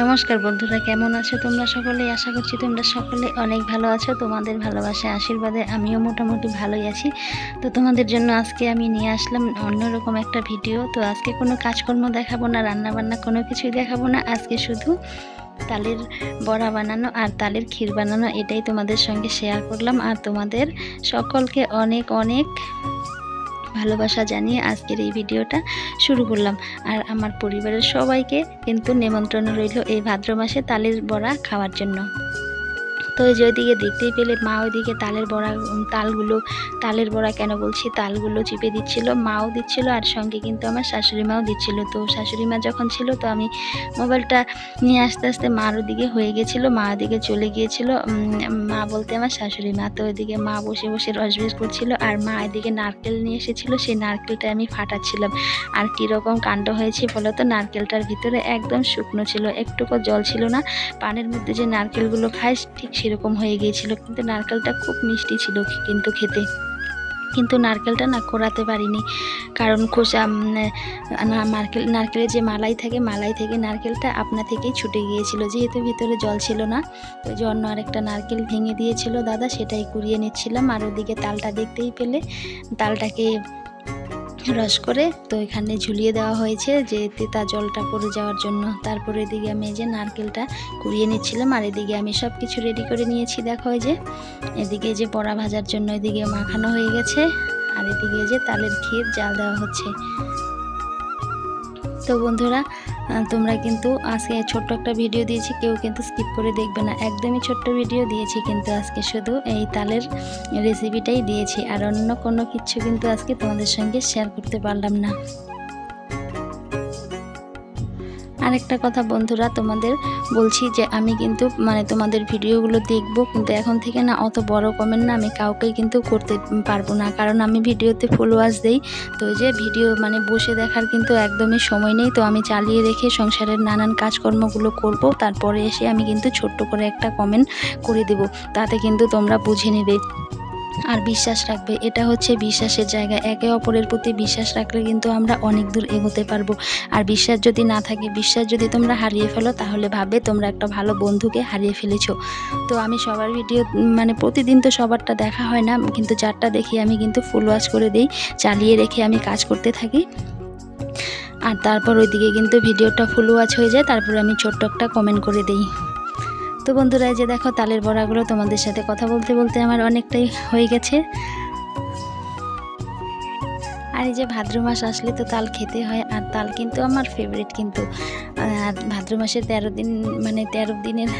নমস্কার বন্ধুরা, কেমন আছো তোমরা সকলেই? আশা করছি তোমরা সকলে অনেক ভালো আছো। তোমাদের ভালোবাসা, আশীর্বাদে আমিও মোটামুটি ভালোই আছি। তো তোমাদের জন্য আজকে আমি নিয়ে আসলাম অন্যরকম একটা ভিডিও। তো আজকে কোনো কাজকর্ম দেখাবো না রান্না বান্না কোনো কিছুই দেখাবো না। আজকে শুধু তালের বড়া বানানো আর তালের ক্ষীর বানানো, এটাই তোমাদের সঙ্গে শেয়ার করলাম। আর তোমাদের সকলকে অনেক অনেক ভালোবাসা জানিয়ে আজকের এই ভিডিওটা শুরু করলাম। আর আমার পরিবারের সবাইকে কিন্তু নেমন্ত্রণ রইল এই ভাদ্র মাসে তালের বড়া খাওয়ার জন্য। তো যে ওইদিকে দেখতেই পেলে মা ওইদিকে তালের বড়া তালগুলো, তালের বড়া কেন বলছি? তালগুলো চিপে দিচ্ছিল, মাও দিচ্ছিল আর সঙ্গে কিন্তু আমার শাশুড়ি মাও দিচ্ছিল। তো শাশুড়ি মা যখন ছিল তো আমি মোবাইলটা নিয়ে আস্তে আস্তে মার ওদিকে হয়ে গেছিল, মা ওদিকে চলে গিয়েছিল। মা বলতে আমার শাশুড়ি মা, তো ওইদিকে মা বসে বসে রস বের করছিল আর মা এদিকে নারকেল নিয়ে এসেছিল, সেই নারকেলটা আমি ফাটাচ্ছিলাম। আর কীরকম কাণ্ড হয়েছে বলো তো? নারকেলটার ভিতরে একদম শুকনো ছিল, একটুকু জল ছিল না। পানের মধ্যে যে নারকেলগুলো খায়, ঠিক সেরকম হয়ে গিয়েছিল, কিন্তু নারকেলটা খুব মিষ্টি ছিল কিন্তু খেতে। কিন্তু নারকেলটা না কোরাতে পারিনি, কারণ খোসা নারকেল, নারকেলের যে মালাই থাকে, মালাই থেকে নারকেলটা আপনা থেকেই ছুটে গিয়েছিল। যেহেতু ভিতরে জল ছিল না, তো ওই যে অন্য আরেকটা নারকেল ভেঙে দিয়েছিল দাদা, সেটাই কুড়িয়ে নিচ্ছিলাম। আর ওদিকে তালটা দেখতেই পেলে, তালটাকে রস করে, তো এখানে ঝুলিয়ে দেওয়া হয়েছে যে তেতা জলটা পড়ে যাওয়ার জন্য। তারপর এদিকে আমি এই যে নারকেলটা কুড়িয়ে নিচ্ছিলাম, আর এদিকে আমি সব কিছু রেডি করে নিয়েছি। দেখো যে, এদিকে যে বড়া ভাজার জন্য এদিকে মাখানো হয়ে গেছে, আর এদিকে যে তালের ক্ষীর, জাল দেওয়া হচ্ছে। তো বন্ধুরা তোমরা কিন্তু আজকে ছোট্ট একটা ভিডিও দিয়েছি, কেউ কিন্তু স্কিপ করে দেখবে না। একদমই ছোট্ট ভিডিও দিয়েছি কিন্তু আজকে শুধু এই তালের রেসিপিটাই দিয়েছি। আর অন্য কোনো কিছু কিন্তু আজকে তোমাদের সঙ্গে শেয়ার করতে পারলাম না। আরেকটা কথা বন্ধুরা, তোমাদের বলছি যে আমি কিন্তু মানে তোমাদের ভিডিওগুলো দেখব, কিন্তু এখন থেকে না অত বড় কমেন্ট না আমি কাউকে কিন্তু করতে পারব না। কারণ আমি ভিডিওতে ফুল ওয়াচ দেই, তো যে ভিডিও মানে বসে দেখার কিন্তু একদমই সময় নেই। তো আমি চালিয়ে রেখে সংসারের নানান কাজকর্মগুলো করব, তারপরে এসে আমি কিন্তু ছোট্ট করে একটা কমেন্ট করে দেব। তাতে কিন্তু তোমরা বুঝে নেবে। আর বিশ্বাস রাখবে, এটা হচ্ছে বিশ্বাসের জায়গা। একে অপরের প্রতি বিশ্বাস রাখলে কিন্তু আমরা অনেক দূর এগোতে পারব। আর বিশ্বাস যদি না থাকে, বিশ্বাস যদি তোমরা হারিয়ে ফেলো, তাহলে ভাবে তোমরা একটা ভালো বন্ধুকে হারিয়ে ফেলেছো। তো আমি সবার ভিডিও মানে প্রতিদিন তো সবারটা দেখা হয় না, কিন্তু যারটা দেখি আমি কিন্তু ফুল ওয়াশ করে দিই, চালিয়ে রেখে আমি কাজ করতে থাকি। আর তারপর ওইদিকে কিন্তু ভিডিওটা ফুল ওয়াচ হয়ে যায়, তারপরে আমি ছোট্ট একটা কমেন্ট করে দিই। তো বন্ধুরা যে দেখো তালের বড়াগুলো তোমাদের সাথে কথা বলতে বলতে আমার অনেকটাই হয়ে গেছে। আর এই যে ভাদ্র মাস আসলে তো তাল খেতে হয়, আর তাল কিন্তু আমার ফেভারিট কিন্তু। আর ভাদ্র মাসে তেরো দিন মানে তেরো দিনের,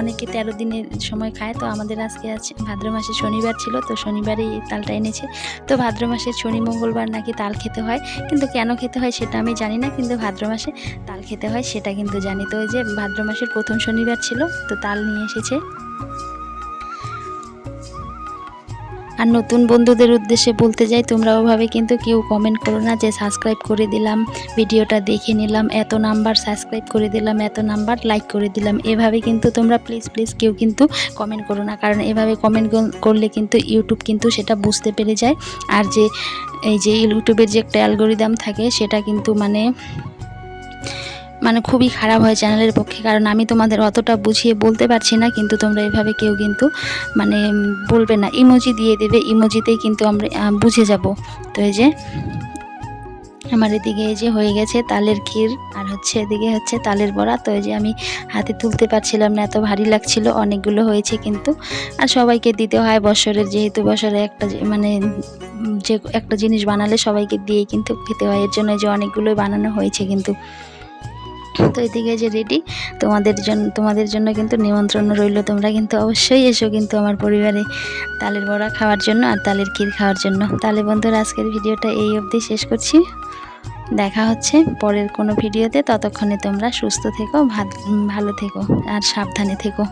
অনেকে তেরো দিনের সময় খায়, তো আমাদের আজকে আছে, ভাদ্র মাসে শনিবার ছিল, তো শনিবারই তালটা এনেছে। তো ভাদ্র মাসের শনি, মঙ্গলবার নাকি তাল খেতে হয়, কিন্তু কেন খেতে হয় সেটা আমি জানি না, কিন্তু ভাদ্র মাসে তাল খেতে হয় সেটা কিন্তু জানি। তো ওই যে ভাদ্র মাসের প্রথম শনিবার ছিল, তো তাল নিয়ে এসেছে। আর নতুন বন্ধুদের উদ্দেশ্যে বলতে যাই, তোমরা ওভাবে কিন্তু কেউ কমেন্ট করো না যে সাবস্ক্রাইব করে দিলাম, ভিডিওটা দেখে নিলাম, এত নাম্বার সাবস্ক্রাইব করে দিলাম, এত নাম্বার লাইক করে দিলাম। এভাবে কিন্তু তোমরা প্লিজ প্লিজ কেউ কিন্তু কমেন্ট করো না, কারণ এভাবে কমেন্ট করলে কিন্তু ইউটিউব কিন্তু সেটা বুঝতে পেরে যায়। আর যে, এই যে ইউটিউবের যে একটা অ্যালগোরিদাম থাকে, সেটা কিন্তু মানে মানে খুবই খারাপ হয় চ্যানেলের পক্ষে, কারণ আমি তোমাদের অতটা বুঝিয়ে বলতে পারছি না, কিন্তু তোমরা এভাবে কেউ কিন্তু মানে বলবে না। ইমোজি দিয়ে দেবে, ইমোজিতেই কিন্তু আমরা বুঝে যাব। তো এই যে, আমার এদিকে এই যে হয়ে গেছে তালের ক্ষীর, আর হচ্ছে এদিকে হচ্ছে তালের বড়া। তো এই যে আমি হাতে তুলতে পারছিলাম না, এত ভারী লাগছিল, অনেকগুলো হয়েছে কিন্তু। আর সবাইকে দিতে হয় বছরের, যেহেতু বছরে একটা মানে যে, একটা জিনিস বানালে সবাইকে দিয়েই কিন্তু খেতে হয়। এর জন্য যে অনেকগুলোই বানানো হয়েছে কিন্তু। তো এদিকে যে রেডি তোমাদের জন্য তোমাদের জন্য কিন্তু নিমন্ত্রণ রইল। তোমরা কিন্তু অবশ্যই এসো কিন্তু আমার পরিবারে তালের বড়া খাওয়ার জন্য আর তালের ক্ষীর খাওয়ার জন্য। তাহলে বন্ধুরা, আজকের ভিডিওটা এই অবধি শেষ করছি। দেখা হচ্ছে পরের কোনো ভিডিওতে। ততক্ষণে তোমরা সুস্থ থেকো ভালো থেকো আর সাবধানে থেকো।